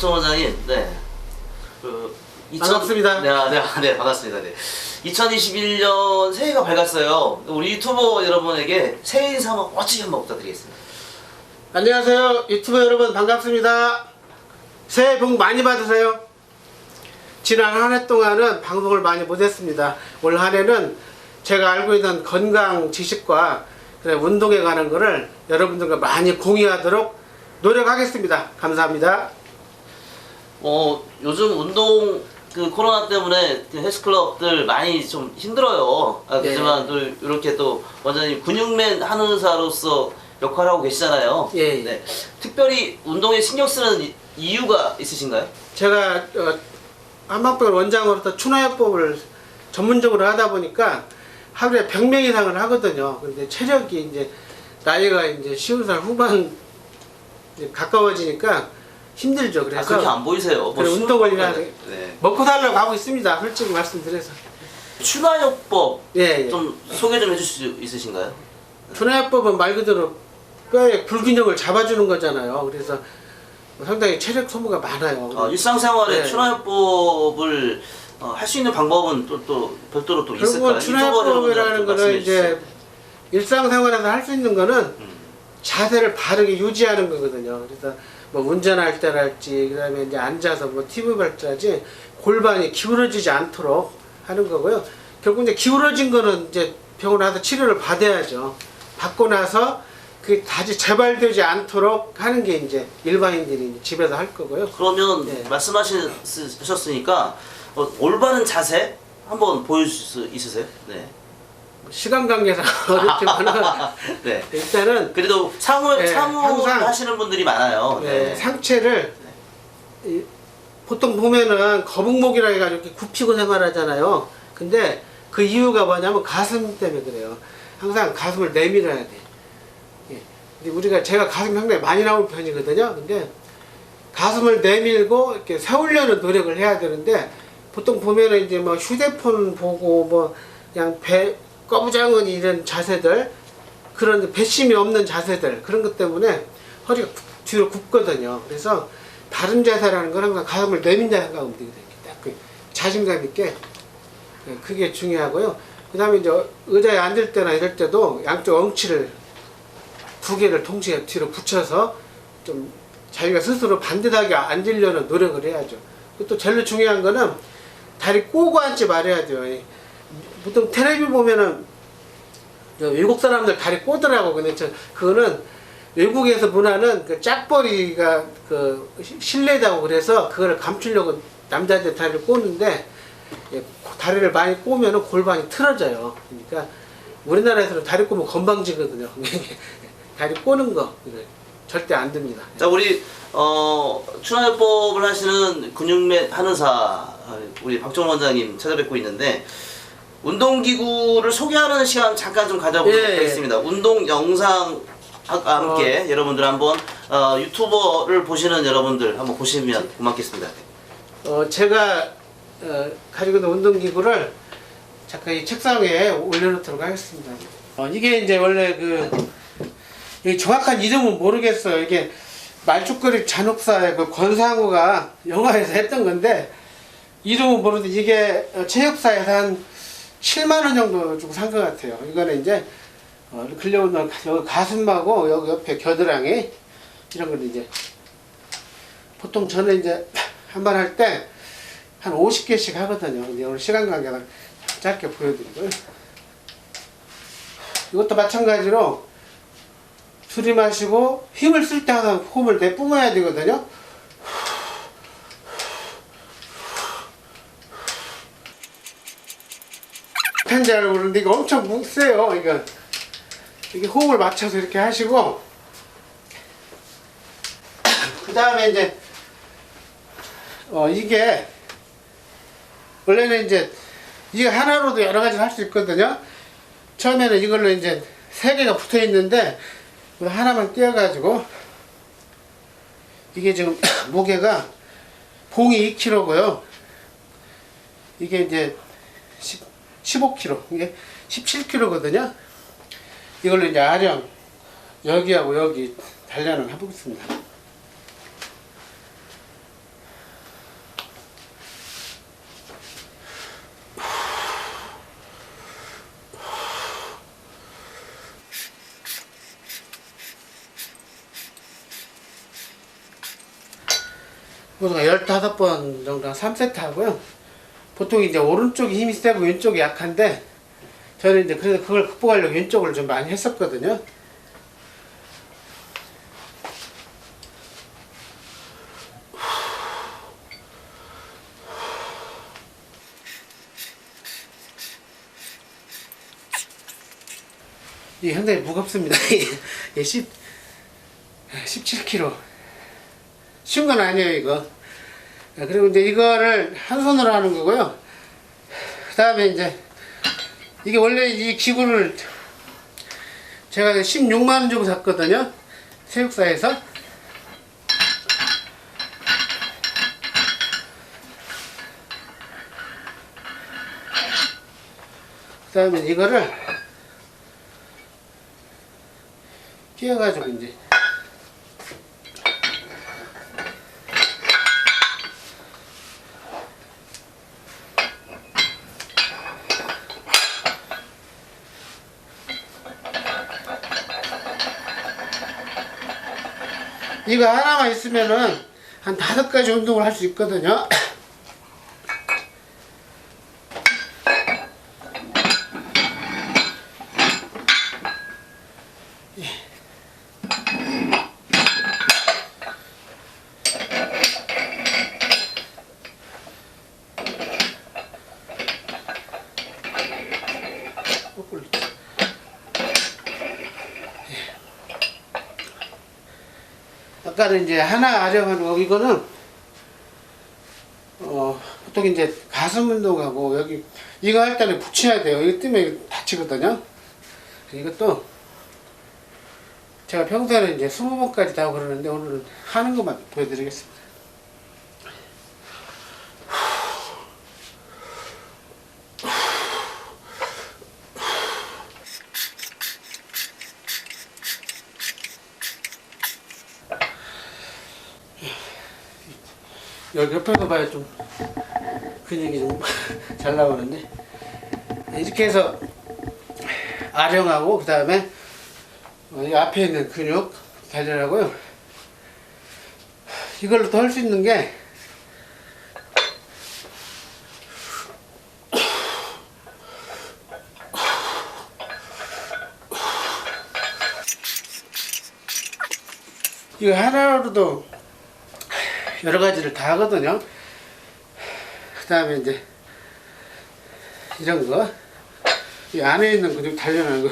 박정 원장님, 네. 그 반갑습니다. 네, 아, 네, 아, 네, 반갑습니다. 네. 2021년 새해가 밝았어요. 우리 유튜버 여러분에게 새해 인사 한번 멋지게 한번 부탁드리겠습니다. 안녕하세요 유튜버 여러분 반갑습니다 새해 복 많이 받으세요 지난 한 해 동안은 방송을 많이 못했습니다 올 한 해는 제가 알고 있는 건강 지식과 운동에 관한 거를 여러분들과 많이 공유하도록 노력하겠습니다 감사합니다 어, 요즘 운동 그 코로나 때문에 그 헬스클럽들 많이 좀 힘들어요. 아, 네. 그렇지만 또 이렇게 또 원장님 근육맨 하는 의사로서 역할을 하고 계시잖아요. 예, 예. 네. 특별히 운동에 신경 쓰는 이- 이유가 있으신가요? 제가 어, 한방병원 원장으로서 추나요법을 전문적으로 하다 보니까 하루에 100명 이상을 하거든요. 근데 체력이 이제 나이가 이제 50살 후반 이제 가까워지니까 힘들죠. 아, 그래서 그렇게 안 보이세요. 뭐 그래, 술- 운동을 해야 네. 돼. 네. 먹고 살려고 하고 있습니다. 솔직히 말씀드려서. 추나요법 예, 예. 좀 소개 좀 해주실 수 있으신가요? 추나요법은 말 그대로 뼈의 불균형을 잡아주는 거잖아요. 그래서 상당히 체력 소모가 많아요. 어, 일상생활에 네. 추나요법을 어, 할수 있는 방법은 또, 또 별도로 또 있을까요? 결국은 추나요법이라는 좀 거는 이제. 일상생활에서 할 수 있는 거는 음. 자세를 바르게 유지하는 거거든요. 그래서 뭐 운전할 때랄지 그다음에 이제 앉아서 뭐 TV 볼 때랄지 골반이 기울어지지 않도록 하는 거고요. 결국 이제 기울어진 거는 이제 병원 와서 치료를 받아야죠. 받고 나서 그 다시 재발되지 않도록 하는 게 이제 일반인들이 집에서 할 거고요. 그러면 네. 말씀하셨으니까 어, 올바른 자세 한번 보여줄 수 있으세요? 네. 시간 관계상 어렵지만은 네. 일단은 그래도 사무 네, 사무 항상- 하시는 분들이 많아요. 네, 네. 상체를 이, 보통 보면은 거북목이라 해가지고 이렇게 굽히고 생활하잖아요. 근데 그 이유가 뭐냐면 가슴 때문에 그래요. 항상 가슴을 내밀어야 돼. 예. 근데 우리가 제가 가슴이 상당히 많이 나올 편이거든요. 근데 가슴을 내밀고 이렇게 세우려는 노력을 해야 되는데 보통 보면은 이제 뭐 휴대폰 보고 뭐 그냥 배 꺼부장은 이런 자세들 그런 배심이 없는 자세들 그런 것 때문에 허리가 굽- 뒤로 굽거든요. 그래서 바른 자세라는 건 항상 가슴을 내민다 생각하면 되거든요. 자신감 있게 예, 그게 중요하고요. 그 다음에 이제 의자에 앉을 때나 이럴 때도 양쪽 엉치를 두 개를 동시에 뒤로 붙여서 좀 자기가 스스로 반듯하게 앉으려는 노력을 해야죠. 또 제일 중요한 거는 다리 꼬고 앉지 말아야 돼요. 이 보통 텔레비 보면은 저 외국 사람들 다리 꼬더라고. 근데 저 그거는 외국에서 문화는 그 짝벌이가 그 시- 실내다고 그래서 그거를 감추려고 남자들 다리를 꼬는데 예, 다리를 많이 꼬면은 골반이 틀어져요. 그러니까 우리나라에서는 다리 꼬면 건방지거든요. 다리 꼬는 거 절대 안 됩니다. 자 우리 어 추나요법을 하시는 근육맨 한의사 어, 우리 박정 원장님 찾아뵙고 있는데 운동기구를 소개하는 시간 잠깐 좀 가져보도록 예, 예. 하겠습니다. 운동 영상 함께 여러분들 한번 어, 유튜버를 보시는 여러분들 한번 보시면 고맙겠습니다. 어, 제가 어, 가지고 있는 운동기구를 잠깐 이 책상에 올려놓도록 하겠습니다. 어, 이게 이제 원래 그, 이 정확한 이름은 모르겠어요. 이게 말죽거리 잔혹사의 그 권상우가 영화에서 했던 건데, 이름은 모르는데 이게 어, 체육사에서 한 7만원 정도 주고 산 것 같아요. 이거는 이제, 어, 근려운동 여기 가슴하고 여기 옆에 겨드랑이, 이런 걸 이제, 보통 저는 이제 한 번 할 때 한 50개씩 하거든요. 근데 오늘 시간 관계가 짧게 보여드리고요. 이것도 마찬가지로 들이마시고 힘을 쓸 때 항상 호흡을 내뿜어야 되거든요. 편지 알고 그러는데 이거 엄청 무- 세요. 이거 이게 호흡을 맞춰서 이렇게 하시고 그 다음에 이제 어 이게 원래는 이제 이게 하나로도 여러 가지를 할 수 있거든요. 처음에는 이걸로 이제 세 개가 붙어 있는데 하나만 띄어가지고 이게 지금 무게가 봉이 2kg고요. 이게 이제 10, 15kg, 이게 17kg거든요. 이걸로 이제 아령, 여기하고 여기 단련을 해보겠습니다. 우리가 15번 정도 3세트 하고요. 보통 이제 오른쪽이 힘이 세고 왼쪽이 약한데 저는 이제 그래서 그걸 극복하려고 왼쪽을 좀 많이 했었거든요. 이게 상당히 무겁습니다. 이게 10, 17kg. 쉬운 건 아니에요, 이거. 자, 그리고 이제 이거를 한 손으로 하는 거고요. 그 다음에 이제, 이게 원래 이 기구를 제가 16만원 주고 샀거든요. 세육사에서. 그 다음에 이거를 끼워가지고 이제 이거 하나만 있으면은 한 다섯 가지 운동을 할 수 있거든요. 아까는 이제 하나 아령하는 거 이거는 어 보통 이제 가슴 운동하고 여기 이거 할 때는 붙여야 돼요. 이거 뜨면 다치거든요. 이것도 제가 평소에는 이제 20번까지 다 그러는데 오늘은 하는 것만 보여드리겠습니다. 여기 옆에서 봐야 좀 근육이 좀 잘 나오는데. 이렇게 해서 아령하고 그 다음에 이 앞에 있는 근육 단련하고요. 이걸로 더할수 있는 게 이거 하나로도 여러 가지를 다 하거든요. 그 다음에 이제 이런 거, 이 안에 있는 근육 단련하는 거.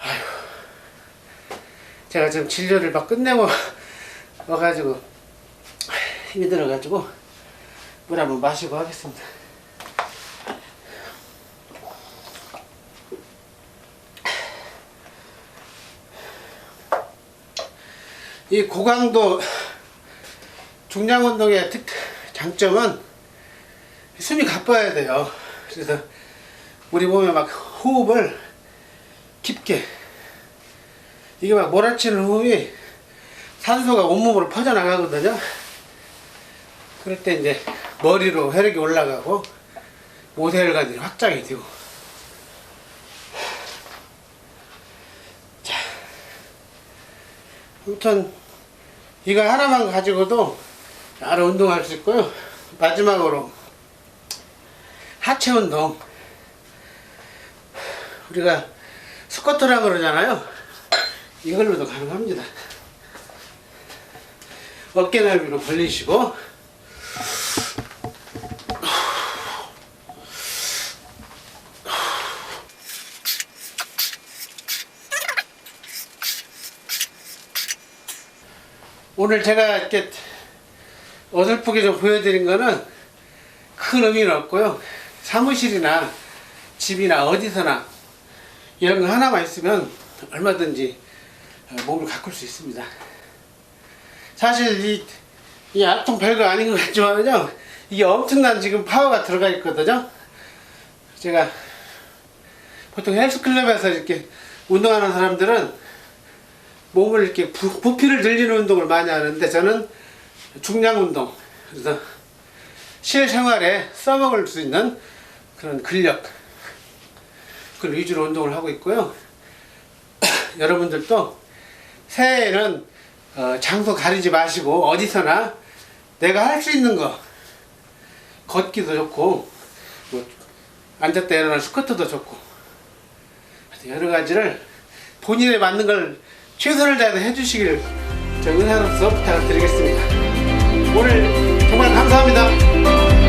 아휴, 제가 지금 진료를 막 끝내고 와가지고 힘이 들어가지고 물 한번 마시고 하겠습니다. 이 고강도 중량 운동의 특 장점은 숨이 가빠야 돼요. 그래서 우리 보면 막 호흡을 깊게 이게 막 몰아치는 호흡이 산소가 온몸으로 퍼져나가거든요. 그럴 때 이제 머리로 혈액이 올라가고 모세혈관이 확장이 되고 아무튼 이거 하나만 가지고도 여러 운동할 수 있고요. 마지막으로 하체 운동. 우리가 스쿼트라고 그러잖아요. 이걸로도 가능합니다. 어깨 넓이로 벌리시고 오늘 제가 이렇게 어설프게 좀 보여드린 거는 큰 의미는 없고요. 사무실이나 집이나 어디서나 이런 거 하나만 있으면 얼마든지 어, 몸을 가꿀 수 있습니다. 사실 이, 이 악통 별거 아닌 것 같지만요. 이게 엄청난 지금 파워가 들어가 있거든요. 제가 보통 헬스클럽에서 이렇게 운동하는 사람들은 몸을 이렇게 부, 부피를 늘리는 운동을 많이 하는데 저는 중량 운동 그래서 실생활에 써먹을 수 있는 그런 근력 그걸 위주로 운동을 하고 있고요. 여러분들도 새해에는 어, 장소 가리지 마시고 어디서나 내가 할 수 있는 거 걷기도 좋고 뭐 앉았다 일어나 스쿼트도 좋고 여러 가지를 본인에 맞는 걸 최선을 다해서 해주시길 저 의사로서 부탁을 드리겠습니다. 오늘 정말 감사합니다.